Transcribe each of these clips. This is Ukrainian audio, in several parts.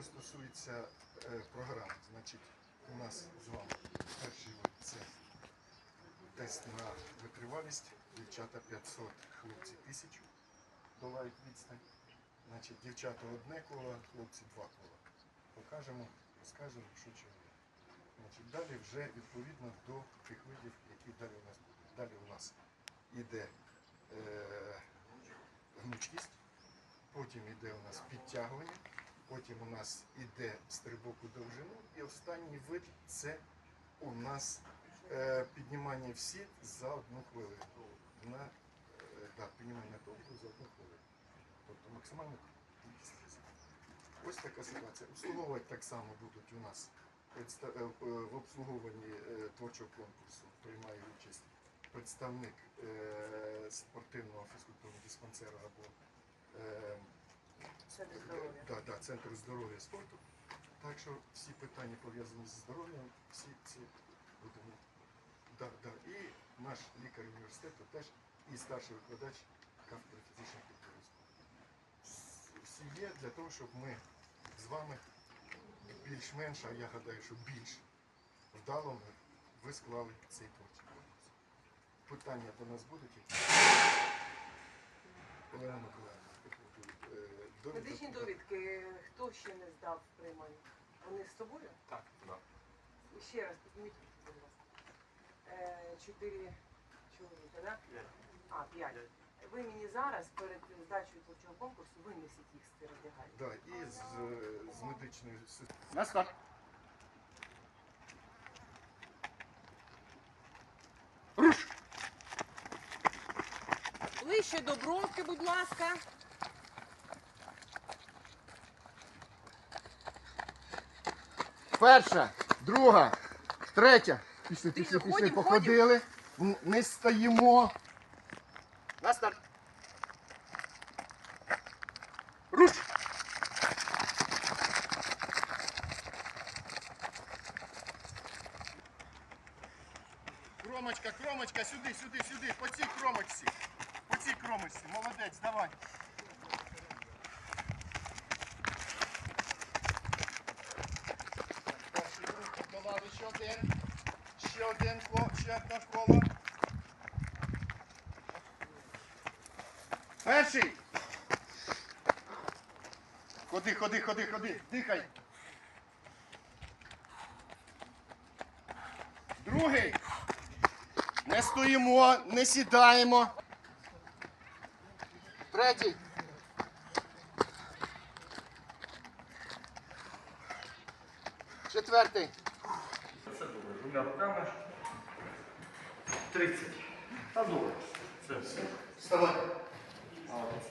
Що стосується е, програм, значить у нас з вами перший це тест на витривалість. Дівчата 500, хлопці 1000 долають відстань. Значить, дівчата одне коло, хлопці два кола. Покажемо, розкажемо, що є. Значить, далі вже відповідно до тих видів, які далі у нас будуть. Далі у нас іде е, гнучкість, потім іде у нас підтягування, потім у нас іде стрибок у довжину, і останній вид це у нас е, піднімання в сіт за одну хвилину. На, е, да, піднімання толку за одну хвилину. Тобто максимальна кількість. Ось така ситуація. Обслуговувати так само будуть у нас е, е, в обслуговуванні е, творчого конкурсу приймає участь представник спортивного фізкультурного диспансеру або Центр здоров'я. да, да, центру здоров'я спорту. Так що всі питання пов'язані з здоров'ям, всі ці будемо. Да, да. І наш лікар університету теж і старший викладач кафедри фізичної культури Всі є для того, щоб ми з вами більш-менш, а я гадаю, що більш вдало ми ви склали цей творчий. Питання до нас будуть? Олена Миколаївна, Медичні довідки, хто ще не здав приймання? Вони з собою? Так. І ще раз підніміть, будь ласка. Е, Чотири чоловіка, так? А, п'ять. Ви мені зараз перед здачею творчого конкурсу винесіть їх з передягальні. Да, і з, з медичною системою. На старт. Ближче до бровки, будь ласка. Перша, друга, третя. Пішли, пішли, пішли, ходім. походили. Не стоїмо. На старт. Руш! Кромочка, кромочка, сюди, сюди, сюди, по цій кромочці. По цій кромочці. Молодець, давай. Перший рух подолали ще один. Один коло, ще одне коло. Перший. Ходи, ходи, ходи, ходи. Дихай. Другий. Не стоїмо, не сідаємо. Третій. Четвертий. Все добре. Двома руками. 30. Та добре. Це все. Вставай.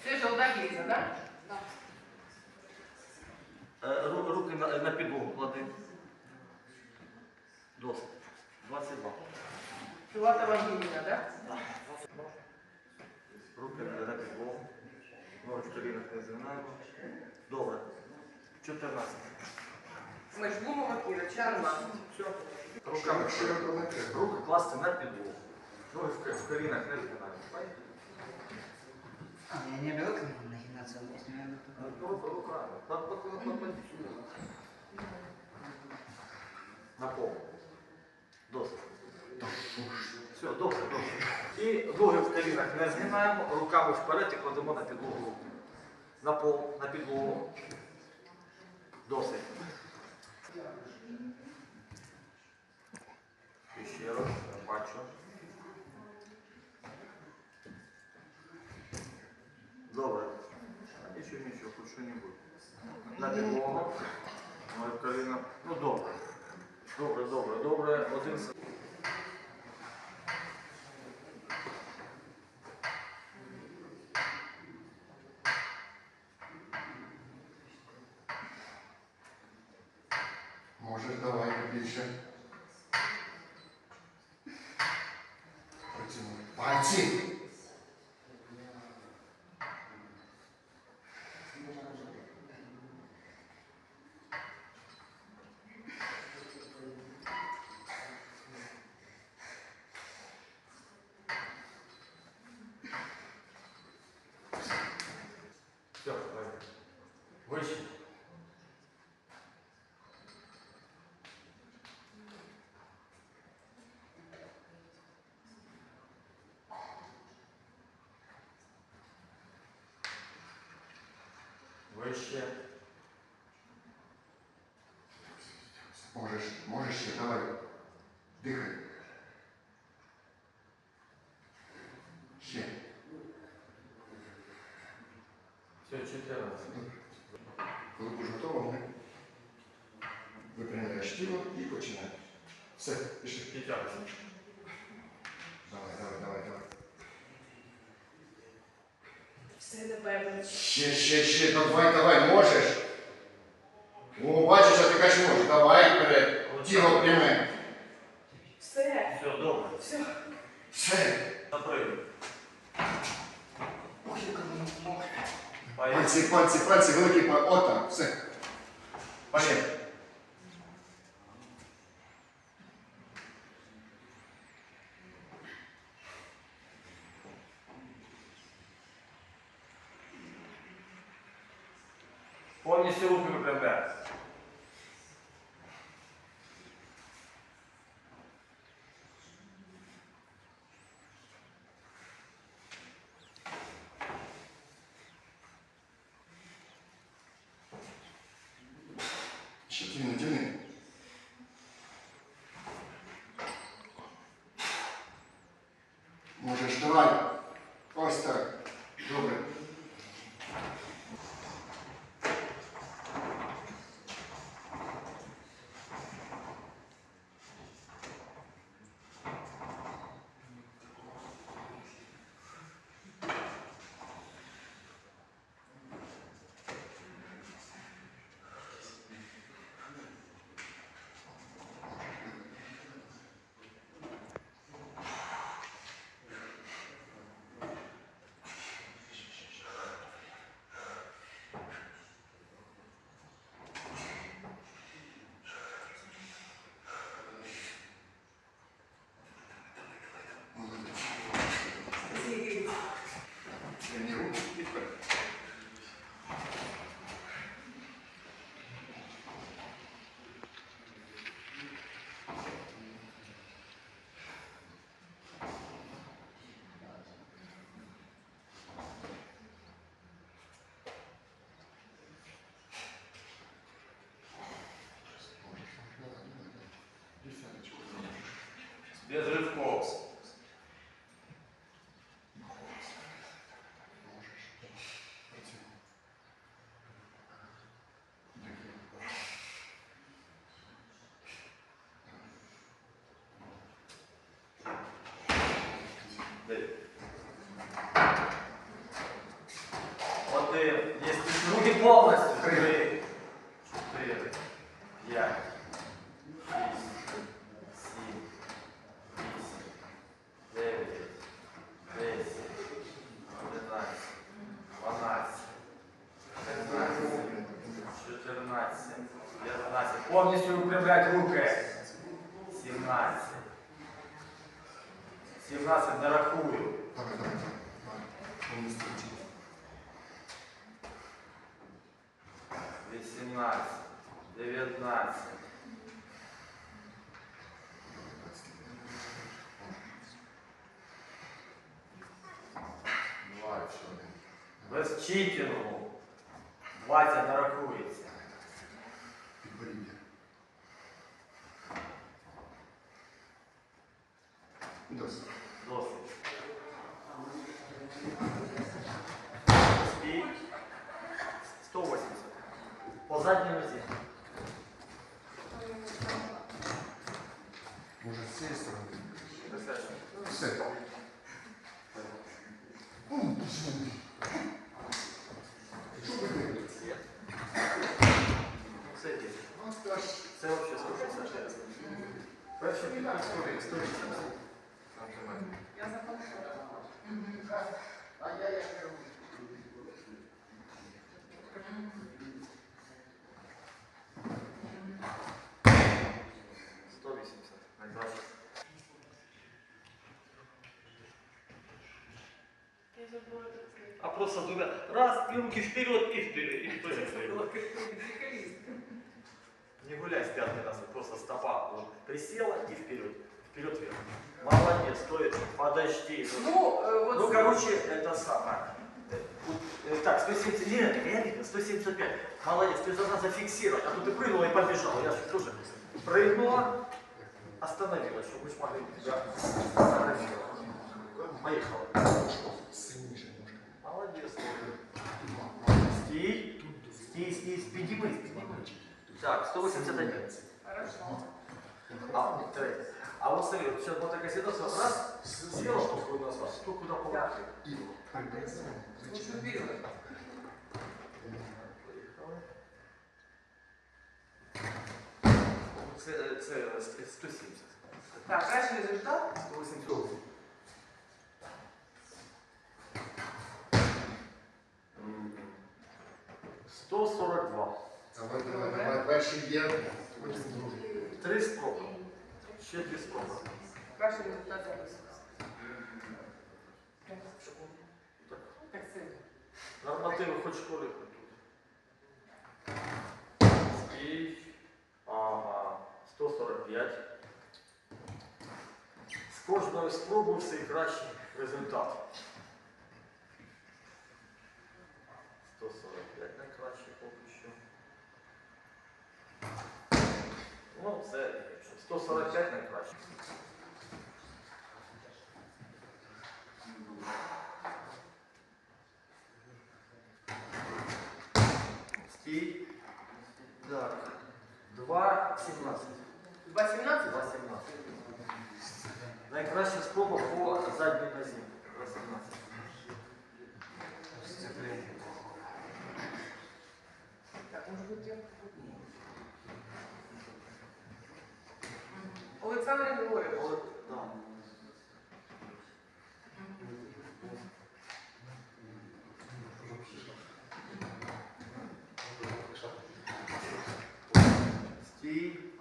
Це жовта гільза, так? Е, ру- Руки на, на підлогу клади. Досить. 22. Філатова гільза, так? Руки на на підлогу. Ноги в колінах не згинаємо. Добре. 14. Ми ж будемо Кіра, 14. Все. Руками Широко накрив. Руки класти на підлогу. Ноги в колінах не. Я привык нагинаться, Ну, сюди. На пол. Досить. Все, добре, добре. І ноги в колінах не згинаємо, руками вперед і кладемо на підлогу. На пол, на підлогу. Досить. І ще раз, бачу. Добре. Нічого, нічого, хоч що-небудь. На підлогу. Ноги в. Ну добре. Добре, добре, добре. Один с- Можеш, давай більше. Працюємо. Пальці. Все, давай. Вище. Вище. Можеш, можеш ще, давай. Дихай. Ще. Все, 14. Коли будеш готова, ми випрямляєш тіло і починаєш. Все, пішли. Підтягуйся. Давай, давай, давай, давай. Ще, ще, ще, давай, давай, можеш. О, бачиш, а ти кажеш можеш. Давай вперед. Тіло пряме. Все. Все, добре. Все. Все. Напрыгни. Ох, яка вона Пальці, пальці, пальці, великі пальці. Отак, все. Поїхали. Повністю руки випрямляй. There's roof cords. 17 не рахую. Давай, давай, давай. Он не скричит. 18, 19. Без читінгу. 20 не рахується. Підборіддя. Досить. По задній нозі. Може, з цієї сторони? Все. Все А просто двумя. Раз, и руки вперед, и вперед, вперед. Не гуляй с пяткой раз, просто стопа вот, присела и вперед. Вперед вверх. Молодец, стой, подожди. Ну, е, от Ну, короче, это самое. Э, вот, э, Так, 170, нет, я видел, 175. Молодец, ты должна зафиксировать, а то ты прыгнула и побежала. Я же тоже прыгнула, остановилась, чтобы мы смогли тебя сфотографировать. Поехала. Підійми, підійми. Так, 181. Хорошо. А, вот смотри, вот сейчас вот такая ситуация, раз, села штуку назад, штуку куда положили. І приберемо. Лучше вперед. Це, це 170. Так, кращий результат. 180. 142. Давай, давай, давай. Перший є, потім другий. Три спроби. Ще дві спроби. Кращий результат записується. Так. Сильно. Нормативи хоч тут. Стій. Ага. 145. З кожної спроби все кращий результат. 145 найкраще. Стій.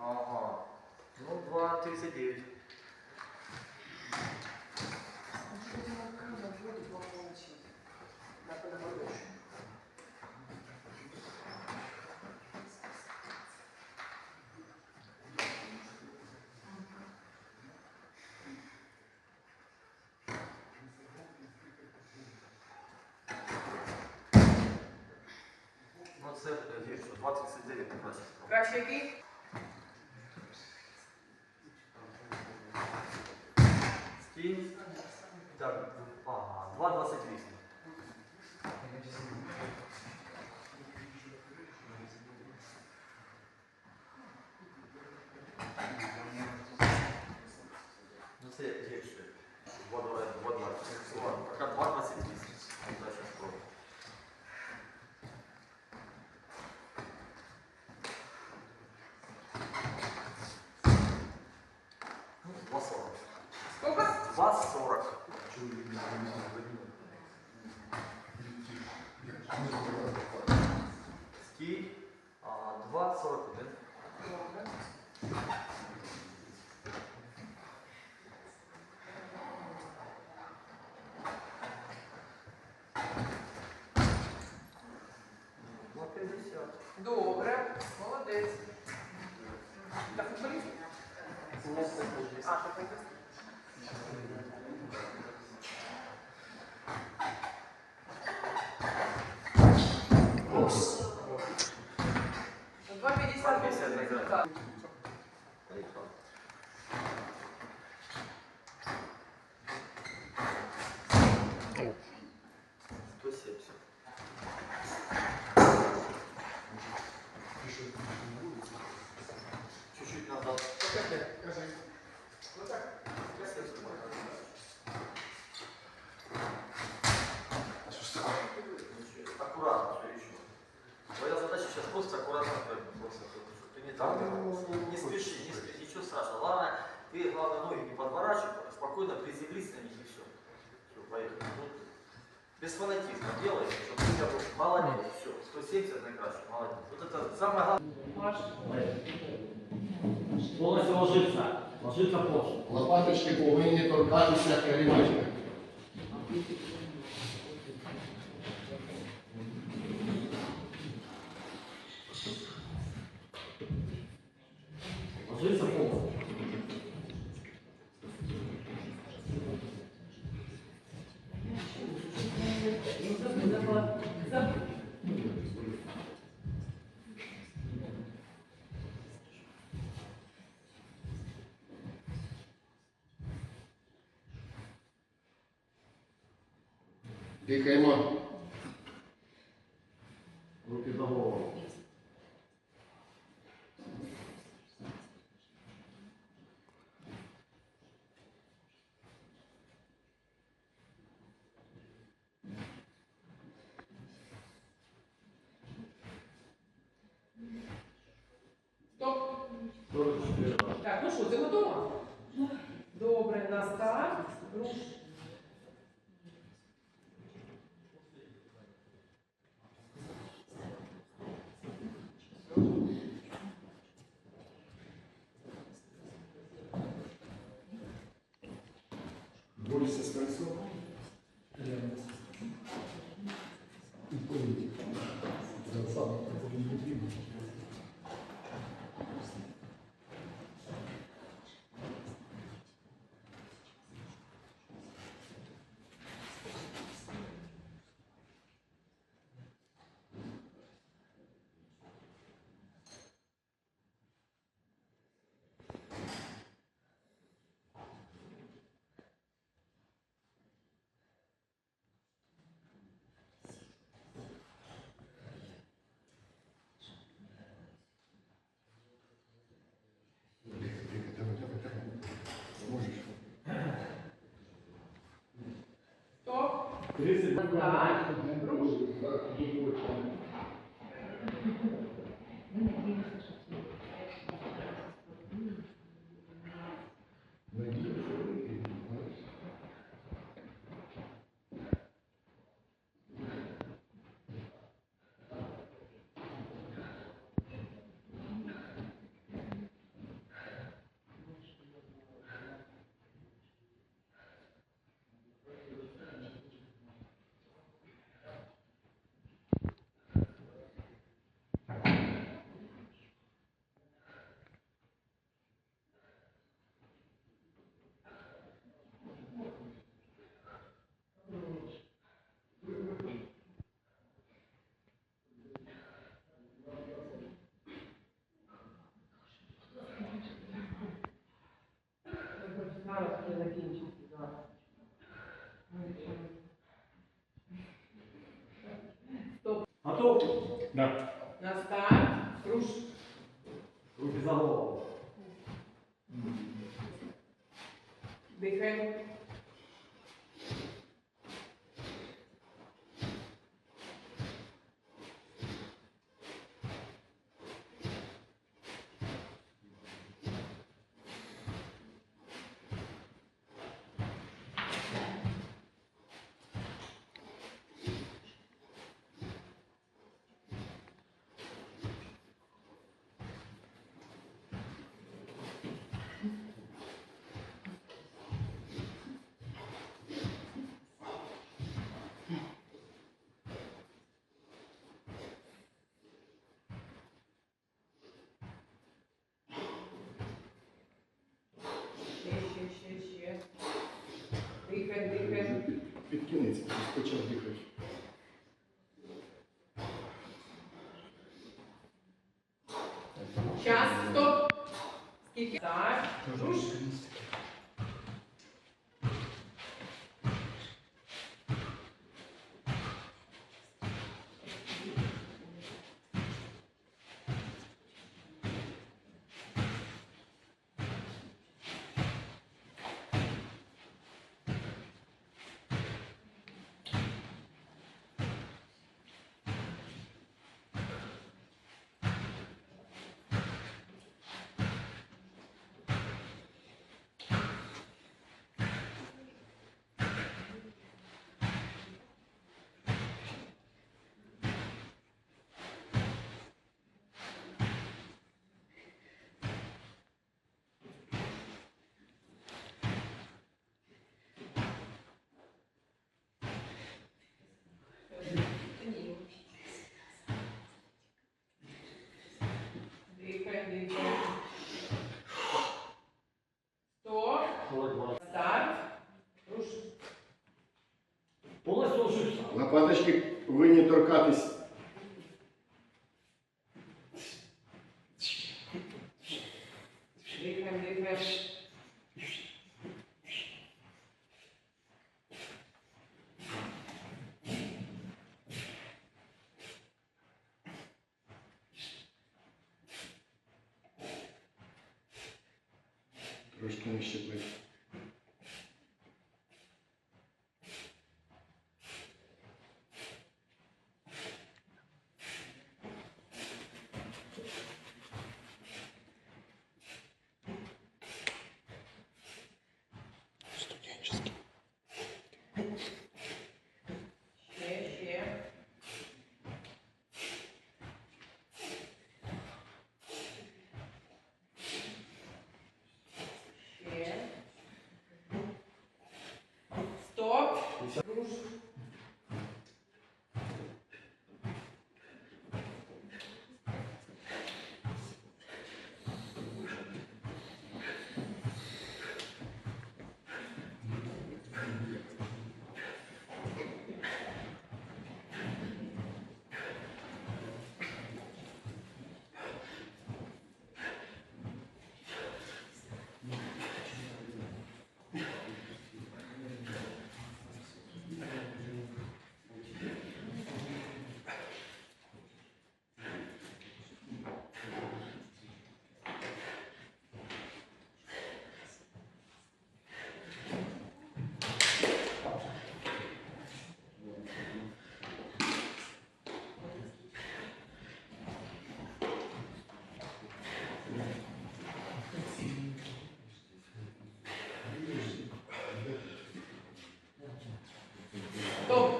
Стій. Ага. Ну, 2,39. Ну, це е, Так, ага, 2,28. Ну це гірше. 2,20. 2,28. 2,28. Найкраща спроба. Ну, 2,40. Сколько? 2,40. Стій. А, 2,41. Два 50. Добре, молодець. Так, футболіст? А, ти Кажи. А ж? Аккуратно, что еще. Твоя задача сейчас просто аккуратно. Просто, ты не там. не спеши, не спеши, ничего страшного. Главное, ты, главное, ноги не подворачивай, спокойно приземлись на них и все. Все, поехали. Без фанатизма делай, чтобы у тебя был молодец, все, 170 наикраще, молодец. Вот это самое главное. Лопаточки повинні торкатися керівника. Дихаємо. Руки за голову. Стоп. Так, ну що, ти готова? Добре, на старт. Руш. Борися з колесом. Дихай, дихай, давай, давай, давай. Можеш. Стоп. 30 Так. Руш. Зараз я закінчу. Зараз. Стоп. Готов? Да. На старт. Руш. Руки за голову. Дихаємо. Ще, ще, ще, ще. Дихай, дихай. Під кінець, почав дихати. дихайте. Стоп. Старт. Руш. Полосу На паточки ви не торкатись. Dopo